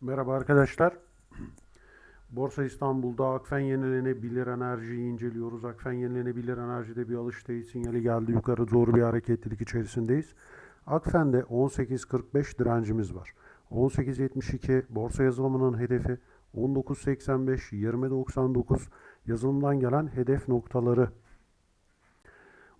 Merhaba arkadaşlar. Borsa İstanbul'da Akfen yenilenebilir enerjiyi inceliyoruz. Akfen yenilenebilir enerjide bir alış teyit sinyali geldi. Yukarı doğru bir hareketlilik içerisindeyiz. Akfen'de 18.45 direncimiz var. 18.72 borsa yazılımının hedefi 19.85 20.99 yazılımdan gelen hedef noktaları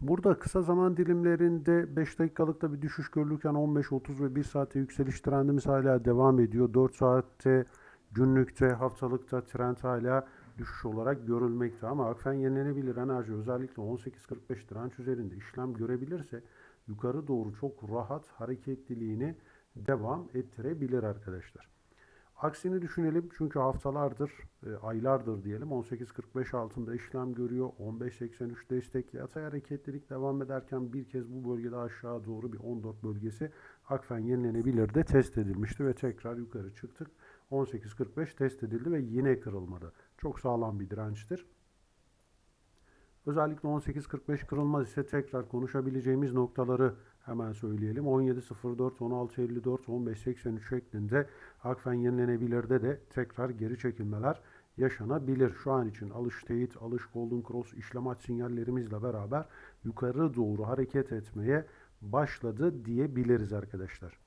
Burada kısa zaman dilimlerinde 5 dakikalıkta bir düşüş görülürken 15-30 ve 1 saatte yükseliş trendimiz hala devam ediyor. 4 saatte, günlükte, haftalıkta trend hala düşüş olarak görülmekte. Ama Akfen yenilenebilir enerji özellikle 18.45 direnç üzerinde işlem görebilirse yukarı doğru çok rahat hareketliliğini devam ettirebilir arkadaşlar. Aksini düşünelim çünkü haftalardır, e, aylardır diyelim 18.45 altında işlem görüyor. 15.83 destek yatay hareketlilik devam ederken bir kez bu bölgede aşağı doğru bir 14 bölgesi Akfen yenilenebilir de test edilmişti ve tekrar yukarı çıktık. 18.45 test edildi ve yine kırılmadı. Çok sağlam bir dirençtir. Özellikle 18.45 kırılmaz ise tekrar konuşabileceğimiz noktaları hemen söyleyelim. 17.04, 16.54, 15.83 şeklinde Akfen yenilenebilirde de tekrar geri çekilmeler yaşanabilir. Şu an için alış teyit, alış golden cross işlem aç sinyallerimizle beraber yukarı doğru hareket etmeye başladı diyebiliriz arkadaşlar.